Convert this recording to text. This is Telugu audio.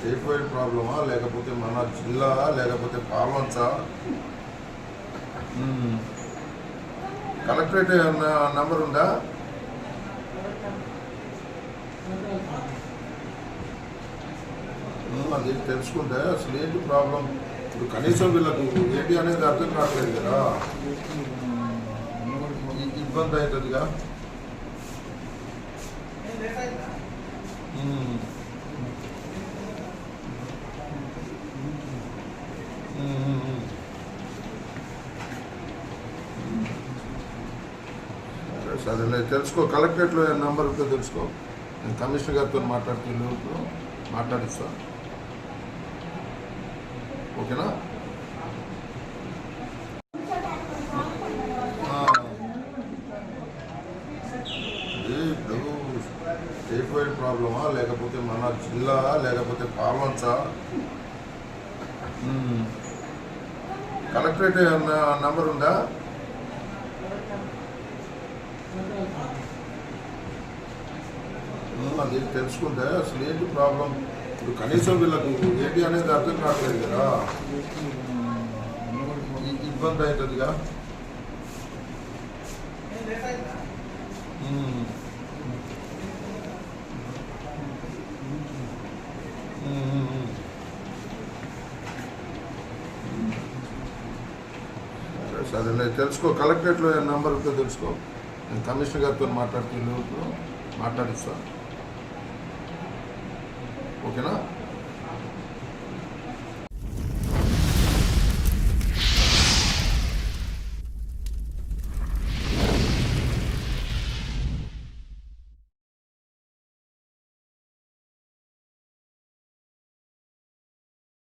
స్టేట్ వైడ్ ప్రాబ్లమా లేకపోతే మన జిల్లా లేకపోతే మ్మ్. కలెక్టరేట్ నంబర్ ఉందా? అది తెలుసుకుంటే అసలు ఏంటి ప్రాబ్లం? ఇప్పుడు కనీసం వీళ్ళకు ఏంటి అనేది అర్థం కావట్లేదు కదా. ఇబ్బంది అవుతుందిగా. సరే, సరేలే తెలుసుకో. కలెక్టరేట్లో నెంబర్ ఉందో తెలుసుకో. నేను కమిషనర్ గారితో మాట్లాడుతున్నా మాట్లాడిస్తా ఓకేనా? స్టేట్ వైడ్ ప్రాబ్లమా లేకపోతే మన జిల్లా లేకపోతే మ్మ్. కలెక్టరేట్ నంబర్ ఉందా? అది తెలుసుకుంటే అసలు ఏంటి ప్రాబ్లం? ఇప్పుడు కనీసం వీళ్ళకు ఏంటి అనేది అర్థం కావట్లేదు కదా. ఇబ్బంది అవుతుందిగా. సరే, సరేలే తెలుసుకో. కలెక్టరేట్లో నెంబర్ ఉందో తెలుసుకో. నేను కమిషనర్ గారితో మాట్లాడుతున్నా మాట్లాడిస్తా. ఓకేనా?